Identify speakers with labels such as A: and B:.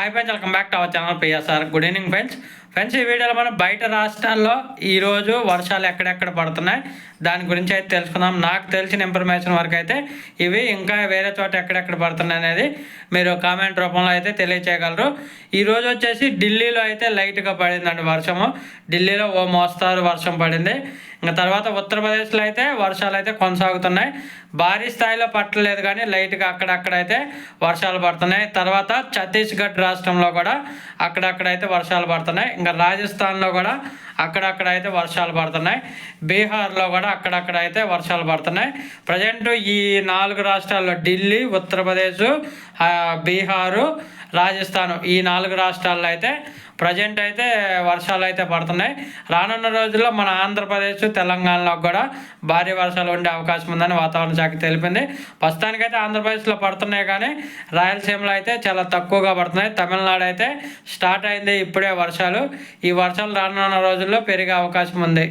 A: Hi friends welcome back to our channel PSR good evening friends friends ఈ వీడియోలో మనం బయట రాష్ట్రాల్లో ఈరోజు వర్షాలు ఎక్కడెక్కడ పడుతున్నాయి? దాని గురించి అయితే తెలుసుకుందాం. నాకు తెలిసిన ఇన్ఫర్మేషన్ వరకు అయితే ఇవి ఇంకా వేరే చోట ఎక్కడెక్కడ పడుతున్నాయి అనేది మీరు కామెంట్ రూపంలో అయితే తెలియచేయగలరు. ఈరోజు వచ్చేసి ఢిల్లీలో అయితే లైట్గా పడిందండి వర్షము. ఢిల్లీలో ఓ మోస్తారు వర్షం పడింది. ఇంకా తర్వాత ఉత్తరప్రదేశ్లో అయితే వర్షాలు అయితే కొనసాగుతున్నాయి. భారీ స్థాయిలో పట్టలేదు కానీ లైట్గా అక్కడక్కడ అయితే వర్షాలు పడుతున్నాయి. తర్వాత ఛత్తీస్గఢ్ రాష్ట్రంలో కూడా అక్కడక్కడైతే వర్షాలు పడుతున్నాయి. ఇంకా రాజస్థాన్లో కూడా అక్కడక్కడ అయితే వర్షాలు పడుతున్నాయి. బీహార్లో కూడా అక్కడక్కడ అయితే వర్షాలు పడుతున్నాయి. ప్రజెంట్ ఈ నాలుగు రాష్ట్రాల్లో ఢిల్లీ ఉత్తరప్రదేశ్ బీహారు రాజస్థాన్ ఈ నాలుగు రాష్ట్రాల్లో అయితే ప్రజెంట్ అయితే వర్షాలు అయితే పడుతున్నాయి. రానున్న రోజుల్లో మన ఆంధ్రప్రదేశ్ తెలంగాణలో కూడా భారీ వర్షాలు ఉండే అవకాశం ఉందని వాతావరణ శాఖ తెలిపింది. ప్రస్తుతానికైతే ఆంధ్రప్రదేశ్లో పడుతున్నాయి కానీ రాయలసీమలో అయితే చాలా తక్కువగా పడుతున్నాయి. తమిళనాడు అయితే స్టార్ట్ అయింది ఇప్పుడే వర్షాలు. ఈ వర్షాలు రానున్న రోజుల్లో పెరిగే అవకాశం ఉంది.